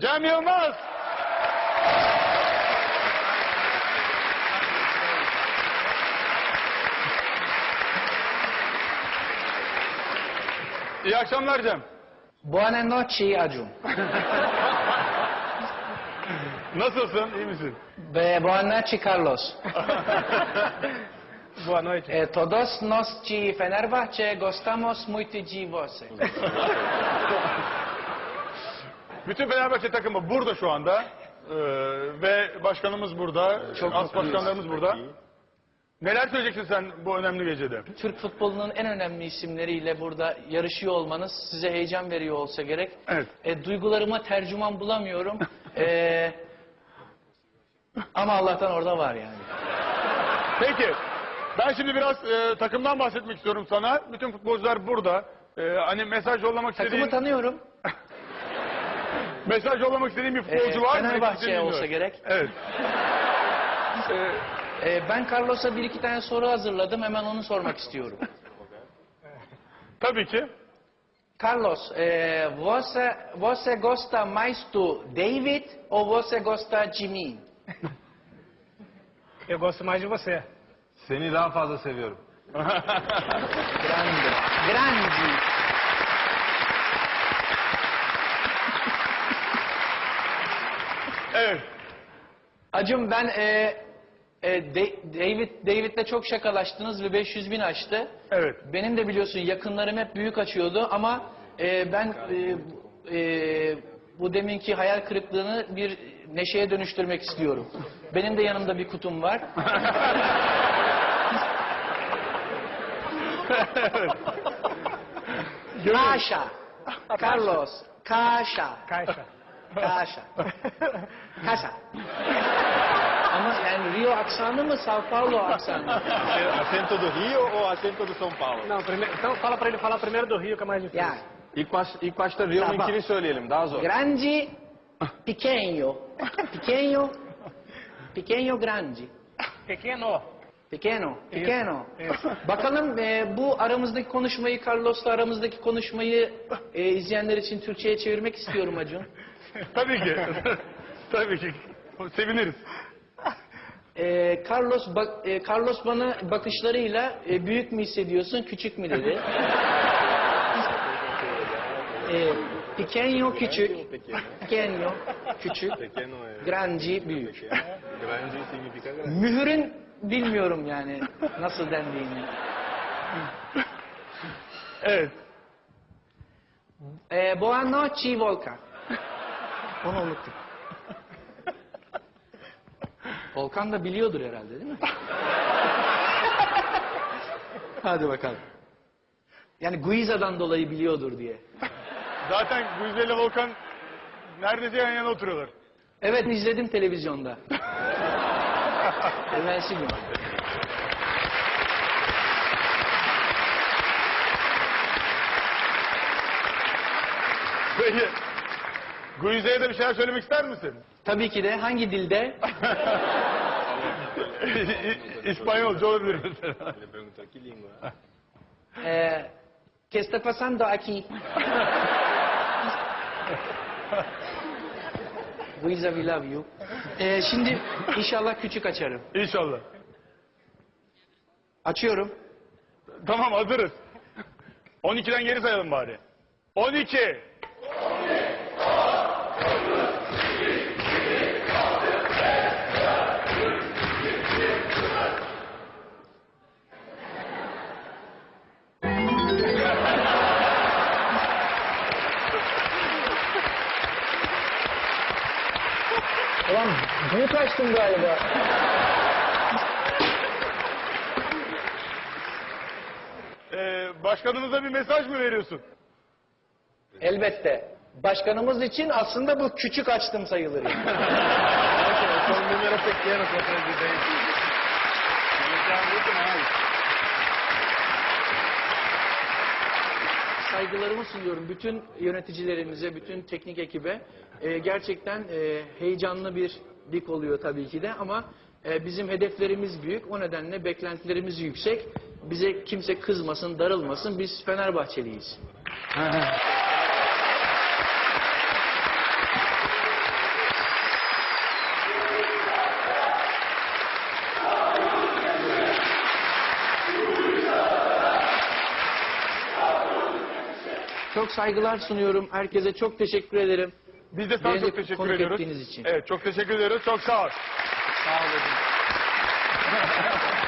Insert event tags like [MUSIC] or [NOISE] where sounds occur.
Cem Yılmaz. İyi akşamlar Cem. Buonanotte Acun. Nasılsın? İyi misin? Ve buonanotte Carlos. [LAUGHS] Boa noite. E, todos nós de Fenerbahçe gostamos muito de você. [LAUGHS] Bütün Fenerbahçe takımı burada şu anda. Ee, ve başkanımız burada. Çok as mutluyuz. başkanlarımız burada. Neler söyleyeceksin sen bu önemli gecede? Türk futbolunun en önemli isimleriyle burada yarışıyor olmanız size heyecan veriyor olsa gerek. Evet. E, duygularıma tercüman bulamıyorum. E, ama Allah'tan orada var yani. Peki. Ben şimdi biraz e, takımdan bahsetmek istiyorum sana. Bütün futbolcular burada. E, hani mesaj yollamak istediğin, Takımı tanıyorum. Mesaj yollamak istediğin bir futbolcu E, var mı? Fenerbahçe olsa gerek. Evet. [LAUGHS] E, E, ben Carlos'a bir iki tane soru hazırladım. Hemen onu sormak [LAUGHS] istiyorum. tabii ki. Carlos, eh, você, você gosta mais do David ou você gosta de mim? [LAUGHS] Eu gosto mais de você. Seni daha fazla seviyorum. Grande. Grande. Evet. Acım ben e, e, De- David David'le çok şakalaştınız ve 500 bin açtı. Evet. Benim de biliyorsun yakınlarım hep büyük açıyordu ama e, ben e, e, bu deminki hayal kırıklığını bir neşeye dönüştürmek istiyorum. Benim de yanımda bir kutum var. [LAUGHS] Kaşa. Carlos. Kaşa. Caixa. [LAUGHS] Kaşa. Ama yani Rio aksanı mı Sao Paulo aksanı? Acento do Rio ou acento do São Paulo? Não, primeiro, então fala pra ele falar primeiro do Rio, que é mais difícil. Ya. İlk, baş, ilk başta Rio'nunkini söyleyelim daha zor. Grande, pequeno. Pequeno, pequeno, grande. Pequeno. Pequeno, pequeno. Bakalım e, bu aramızdaki konuşmayı, Carlos'la aramızdaki konuşmayı e, izleyenler için Türkçe'ye çevirmek istiyorum Acun. [LAUGHS] Tabii ki. [LAUGHS] tabii ki. Seviniriz. E, Carlos bak, e, Carlos bana bakışlarıyla e, büyük mü hissediyorsun, küçük mü dedi. [LAUGHS] e, pequeno, küçük. Pequeno, küçük. Grande, büyük. grande significa grande. Mühürün bilmiyorum yani nasıl dendiğini. Evet. E, boa noite, Volkan. Onu unuttum. Volkan da biliyordur herhalde değil mi? [LAUGHS] Hadi bakalım. Yani Guiza'dan dolayı biliyordur diye. Zaten Güzel ile Volkan neredeyse yan yana oturuyorlar. Evet izledim televizyonda. [LAUGHS] Evvelsi gün. Peki. Guize'ye de bir şeyler söylemek ister misin? Tabii ki de hangi dilde? [LAUGHS] İspanyolca olabilir mesela. ¿Qué está pasando aquí? Guiza we love you. Eh, şimdi inşallah küçük açarım. İnşallah. Açıyorum. Tamam hazırız. 12'den geri sayalım bari. 12. Ulan büyük açtım galiba. Ee, başkanımıza bir mesaj mı veriyorsun? Elbette. Başkanımız için aslında bu küçük açtım sayılır. yani. Foi um número Saygılarımı sunuyorum bütün yöneticilerimize, bütün teknik ekibe. Ee, gerçekten e, heyecanlı bir lig oluyor tabii ki de ama e, bizim hedeflerimiz büyük. O nedenle beklentilerimiz yüksek. Bize kimse kızmasın, darılmasın. Biz Fenerbahçeliyiz. [LAUGHS] Çok saygılar sunuyorum. Herkese çok teşekkür ederim. Biz de sana Beni çok teşekkür konuk ediyoruz. ettiğiniz için. Evet çok teşekkür ediyoruz. Çok sağ ol. Sağ olun. [LAUGHS]